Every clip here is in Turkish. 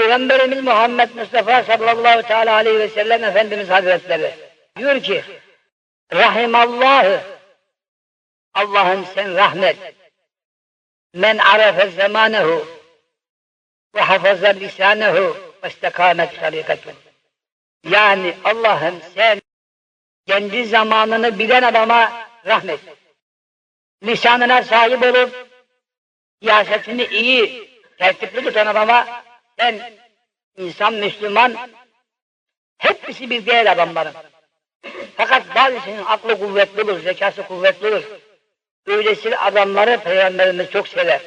Peygamberimiz Muhammed Mustafa sallallahu teala aleyhi ve sellem Efendimiz Hazretleri diyor ki Rahimallahu. Allah'ım sen rahmet. Men arefe zamanehu ve hafaza lisanehu ve istekamet tarikatu yani Allah'ım sen kendi zamanını bilen adama rahmet. Lisanına sahip olup siyasetini iyi tertipli tutan adama ben insan Müslüman hepsi bir değil adamların. Fakat bazısının aklı kuvvetli olur, zekası kuvvetli olur. Öylesi adamları Peygamberimiz çok sever.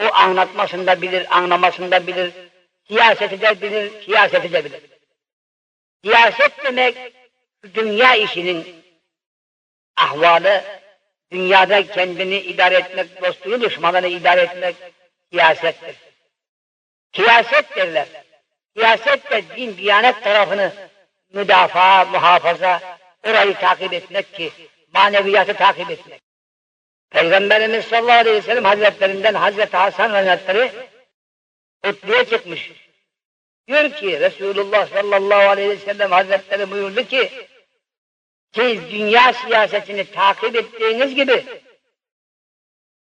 O anlatmasında bilir, anlamasında bilir, siyaseti de bilir, siyaseti de bilir. Siyaset demek dünya işinin ahvalı, dünyada kendini idare etmek, dostluğu düşmanını idare etmek siyasettir. Siyaset derler. Siyaset de din, diyanet tarafını müdafaa, muhafaza, orayı takip etmek ki maneviyatı takip etmek. Peygamberimiz sallallahu aleyhi ve sellem hazretlerinden Hazreti Hasan Hazretleri kutluya çıkmış. Diyor ki Resulullah sallallahu aleyhi ve sellem hazretleri buyurdu ki siz dünya siyasetini takip ettiğiniz gibi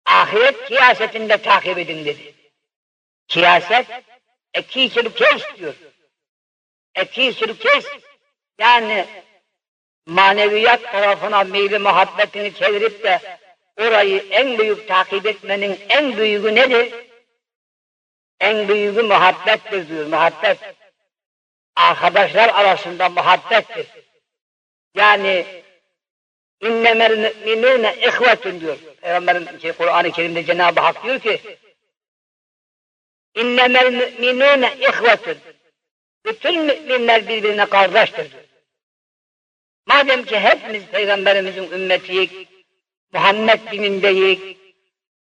ahiret siyasetini de takip edin dedi. Siyaset eki kes diyor. Eki kes yani maneviyat tarafına meyli muhabbetini çevirip de orayı en büyük takip etmenin en büyüğü nedir? En büyüğü muhabbettir diyor, muhabbet. Arkadaşlar arasında muhabbettir. Yani innemel müminune ihvetun diyor. Peygamberin şey, Kur'an-ı Kerim'de Cenab-ı Hak diyor ki innemel müminune ihvetun bütün müminler birbirine kardeştir. Madem ki hepimiz Peygamberimizin ümmetiyiz, Muhammed dinindeyiz,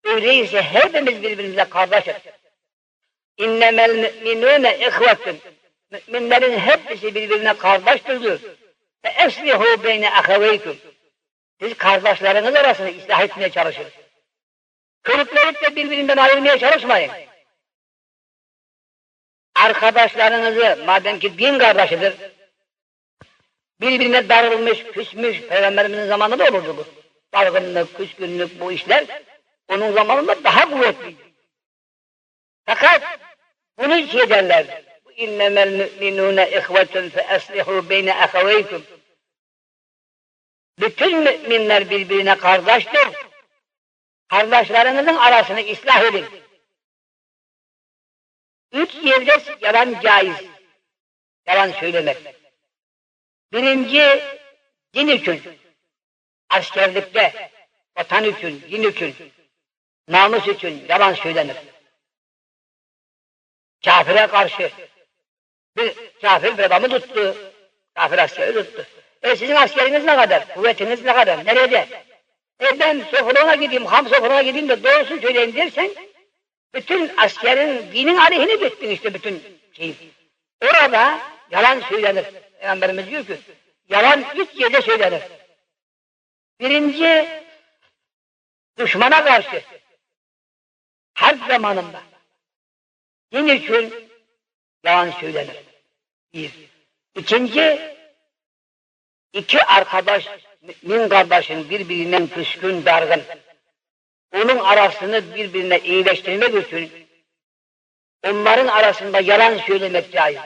öyleyse hepimiz birbirimize kardeşiz. İnnemel müminune ihvetun Müminlerin hepsi birbirine kardeştir diyor. Ve eslihu beyne ahaveykum. Siz kardeşleriniz arasında ıslah etmeye çalışın. Kırıklayıp da birbirinden ayırmaya çalışmayın. Arkadaşlarınızı madem ki din kardeşidir, birbirine darılmış, küsmüş, Peygamberimizin zamanında da olurdu bu. Dargınlık, küskünlük bu işler, onun zamanında daha kuvvetliydi. Fakat bunu hiç ederler. İnnemel müminune ihvetun fe eslihu beyne. Bütün müminler birbirine kardeştir. Kardeşlerinizin arasını ıslah edin. Üç yerde yalan caiz. Yalan söylemek. Birinci, din için. Askerlikte, vatan için, din için, namus için yalan söylenir. Kafire karşı bir kafir bir adamı tuttu. Kafir askeri tuttu. E sizin askeriniz ne kadar? Kuvvetiniz ne kadar? Nerede? E ben sofrana gideyim, ham sofrana gideyim de doğrusu söyleyeyim dersen bütün askerin dinin aleyhine gittin işte bütün şeyi. Orada yalan söylenir. Peygamberimiz diyor ki yalan üç yerde söylenir. Birinci düşmana karşı harp zamanında din için yalan söylenir. Bir. İkinci, iki arkadaş, mümin kardeşin birbirinden küskün, dargın, onun arasını birbirine iyileştirmek için onların arasında yalan söylemek caiz.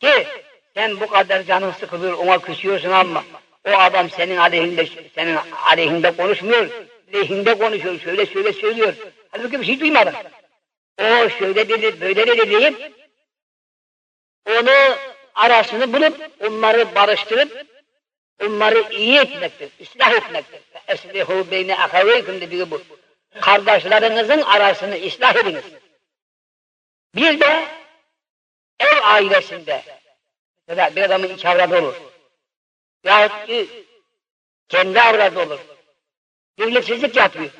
Ki sen bu kadar canın sıkılıyor, ona küsüyorsun ama o adam senin aleyhinde, senin aleyhinde konuşmuyor, lehinde konuşuyor, şöyle şöyle söylüyor. Halbuki bir şey duymadın. O şöyle dedi, böyle dedi deyip onu arasını bulup onları barıştırıp onları iyi etmektir, ıslah etmektir. Eslihu beyne ahaveykum dediği bu. Kardeşlerinizin arasını ıslah ediniz. Bir de ev ailesinde mesela bir adamın iki avradı olur. Yahut ki kendi avradı olur. Birliksizlik yapıyor.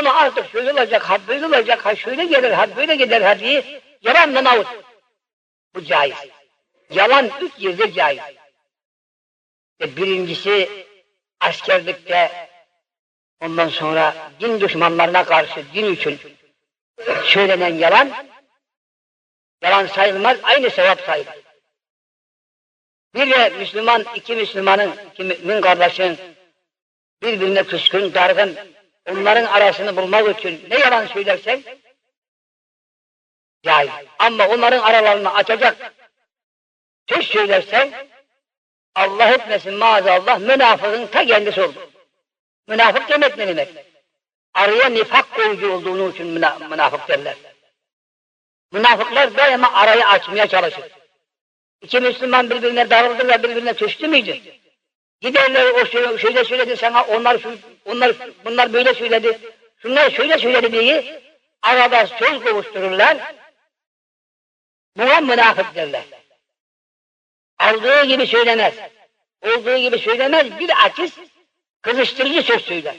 Onu artık şöyle olacak, ha böyle olacak, ha şöyle gelir, ha böyle gider, ha diye yalanla avut. Bu caiz. Yalan üç yerde caiz. Birincisi askerlikte ondan sonra din düşmanlarına karşı din için söylenen yalan Yalan sayılmaz, aynı sevap sayılır. Bir de Müslüman, iki Müslümanın, iki mümin kardeşin birbirine küskün, dargın, onların arasını bulmak için ne yalan söylersen caiz. Ama onların aralarını açacak söz söylersen Allah etmesin maazallah münafığın ta kendisi olur. Münafık demek ne demek? Araya nifak koyucu olduğunu için müna münafık derler. Münafıklar daima arayı açmaya çalışır. İki Müslüman birbirine darıldı ve birbirine küstü müydü? Giderler o şöyle, şöyle söyledi sana, onlar şu, onlar bunlar böyle söyledi, şunlar şöyle söyledi diye arada söz kavuştururlar. Buna münafık derler. Aldığı gibi söylemez. Olduğu gibi söylemez, bir akis kızıştırıcı söz söyler.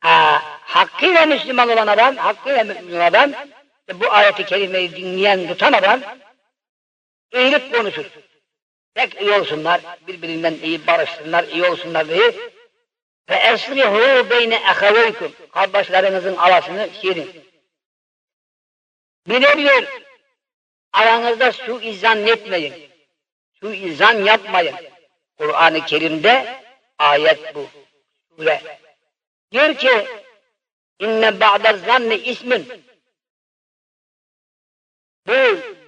Ha, hakkıyla Müslüman olan adam, hakkıyla mümin adam, bu ayeti kerimeyi dinleyen, tutan adam, iyilik konuşur. Tek iyi olsunlar, birbirinden iyi barışsınlar, iyi olsunlar diye. Ve esrihu beyne ehaveykum. Kardeşlerinizin arasını şirin. Diyor, aranızda su izan etmeyin. Su izan yapmayın. Kur'an-ı Kerim'de ayet bu. Sure. Diyor ki, inne ba'da zanni ismin. Bu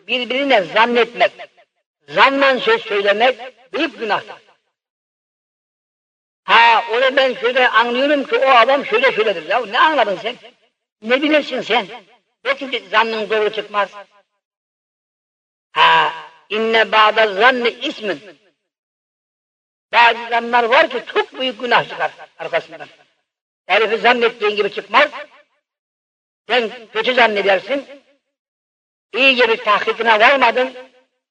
birbirine zannetmek, zannan söz söylemek büyük günahtır. Ha onu ben şöyle anlıyorum ki o adam şöyle söyledir. Ya ne anladın sen? Ne bilirsin sen? Belki zannın doğru çıkmaz. Ha inne ba'da zanni ismin. Bazı zanlar var ki çok büyük günah çıkar arkasından. Herifi zannettiğin gibi çıkmaz. Sen kötü zannedersin. İyice bir tahkikine varmadın.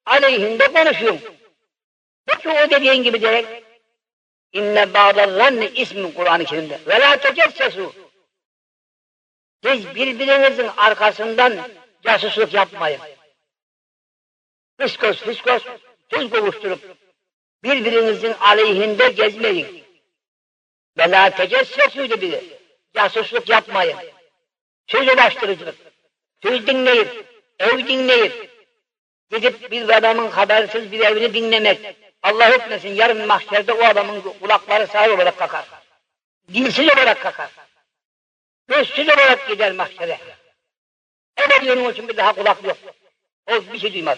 Aleyhinde konuşuyorsun. Peki o dediğin gibi direkt İnne ba'da zanni ismin Kur'an-ı Kerim'de. Ve la tecessesu. Siz birbirinizin arkasından casusluk yapmayın. Fiskos fiskos söz kovuşturup birbirinizin aleyhinde gezmeyin. Ve la tecessesu dedi. Casusluk yapmayın. Söz ulaştırıcılık. Söz dinleyip, ev dinleyip, gidip bir adamın habersiz bir evini dinlemek, Allah etmesin yarın mahşerde o adamın kulakları sağır olarak kakar. Dilsiz olarak kakar. Gözsüz olarak gider mahşere. Ebedi onun için bir daha kulak yok. O bir şey duymaz.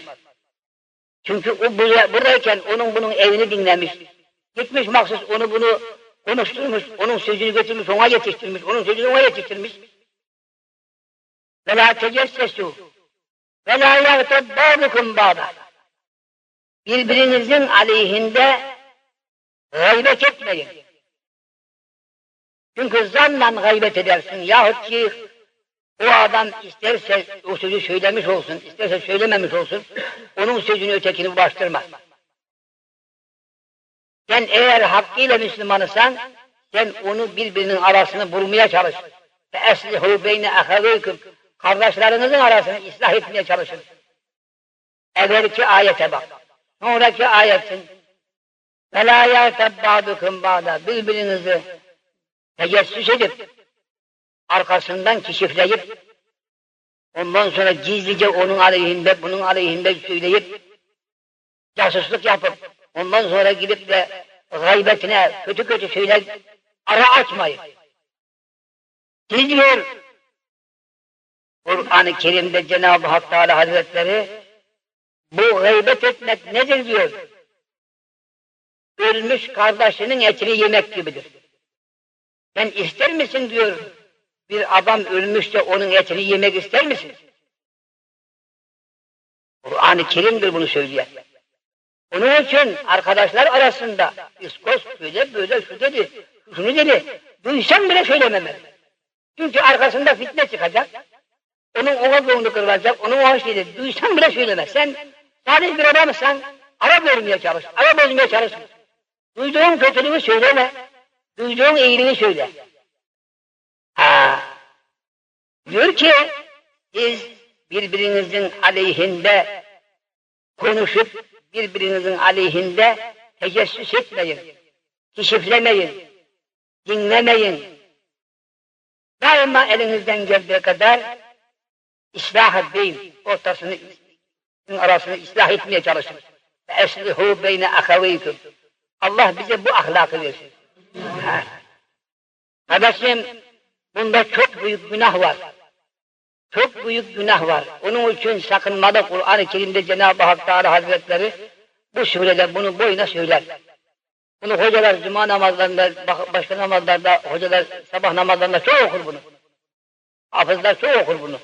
Çünkü o buradayken onun bunun evini dinlemiş. Gitmiş mahsus onu bunu konuşturmuş, onun sözünü götürmüş, ona yetiştirmiş, onun sözünü ona yetiştirmiş. Ve la tecessesu ve la yagteb ba'dukum ba'da birbirinizin aleyhinde gaybet etmeyin. Çünkü zanla gaybet edersin yahut ki o adam isterse o sözü söylemiş olsun, isterse söylememiş olsun, onun sözünü ötekini bulaştırmaz. Sen eğer hakkıyla Müslüman isen, sen onu birbirinin arasını bulmaya çalış. Ve eslihu beyne ahaveyküm. Kardeşlerinizin arasını ıslah etmeye çalışın. Evvelki ayete bak. Sonraki ayetin. Ve la yerteb ba'dukum ba'da. Birbirinizi tecessüs edip arkasından keşifleyip ondan sonra gizlice onun aleyhinde bunun aleyhinde söyleyip casusluk yapıp ondan sonra gidip de gaybetine kötü kötü şeyler ara açmayın. Siz diyor Kur'an-ı Kerim'de Cenab-ı Hak Teala Hazretleri bu gıybet etmek nedir diyor. Ölmüş kardeşinin etini yemek gibidir. Sen ister misin diyor, bir adam ölmüşse onun etini yemek ister misin? Kur'an-ı Kerim'dir bunu söyleyen. Onun için arkadaşlar arasında İskos böyle böyle şu dedi, şunu dedi, duysam bile söylememeli. Çünkü arkasında fitne çıkacak, onun ona gönlü kırılacak, onun o şeyi duysam bile söylemez. Sen Salih bir adamsan ara bölmeye çalış, ara bozmaya çalış. Duyduğun kötülüğü söyleme, duyduğun iyiliğini söyle. Ha. Diyor ki, siz birbirinizin aleyhinde konuşup, birbirinizin aleyhinde tecessüs etmeyin, keşiflemeyin, dinlemeyin. Daima elinizden geldiği kadar ıslah değil, ortasını, arasını ıslah etmeye çalışın. Eslihu beyne ahaveykum. Allah bize bu ahlakı versin. Kardeşim, bunda çok büyük günah var. Çok büyük günah var. Onun için sakınmalı Kur'an-ı Kerim'de Cenab-ı Hak Teala Hazretleri bu surede bunu boyuna söyler. Bunu hocalar cuma namazlarında, başka namazlarda, hocalar sabah namazlarında çok okur bunu. Hafızlar çok okur bunu.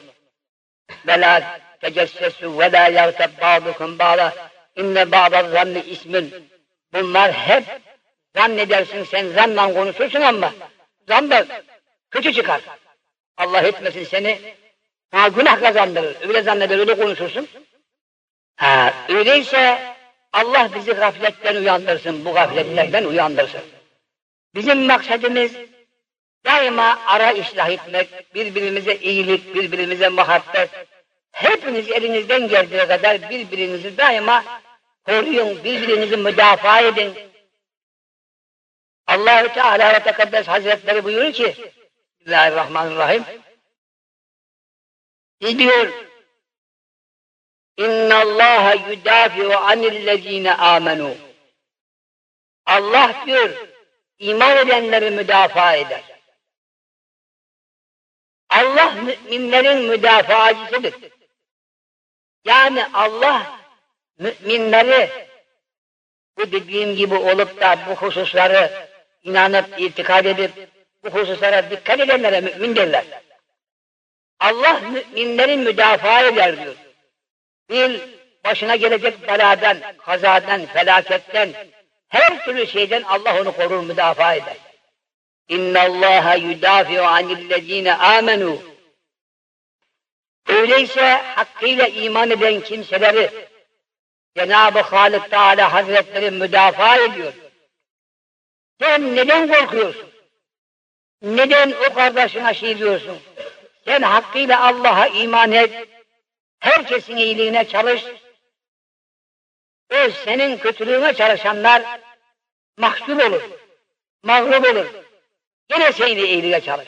Ve la tecessesu ve la yagteb ba'dukum ba'da inne ba'da zanni ismin. Bunlar hep zannedersin sen zanla konuşursun ama zan da kötü çıkar. Allah etmesin seni ha, günah kazandırır. Öyle zanneder öyle konuşursun. Ha, öyleyse Allah bizi gafletten uyandırsın, bu gafletlerden uyandırsın. Bizim maksadımız daima ara ıslah etmek, birbirimize iyilik, birbirimize muhabbet. Hepiniz elinizden geldiği kadar birbirinizi daima koruyun, birbirinizi müdafaa edin. Allahü Teala ve Tekaddes Hazretleri buyuruyor ki, Bismillahirrahmanirrahim, ne diyor? İnna Allah yudafi'u anillezine amenu. Allah diyor iman edenleri müdafaa eder. Allah müminlerin müdafaacısıdır. Yani Allah müminleri bu dediğim gibi olup da bu hususları inanıp itikad edip bu hususlara dikkat edenlere mümin derler. Allah müminlerin müdafaa eder diyor. Bir başına gelecek beladan, kazadan, felaketten, her türlü şeyden Allah onu korur, müdafaa eder. İnna Allah yudafi'u anillezine amenu. Öyleyse hakkıyla iman eden kimseleri Cenab-ı Halik Teala Hazretleri müdafaa ediyor. Sen neden korkuyorsun? Neden o kardeşine şey diyorsun? Sen hakkıyla Allah'a iman et. Herkesin iyiliğine çalış. O senin kötülüğüne çalışanlar mahcup olur. Mağlup olur. Yine senin iyiliğe çalış.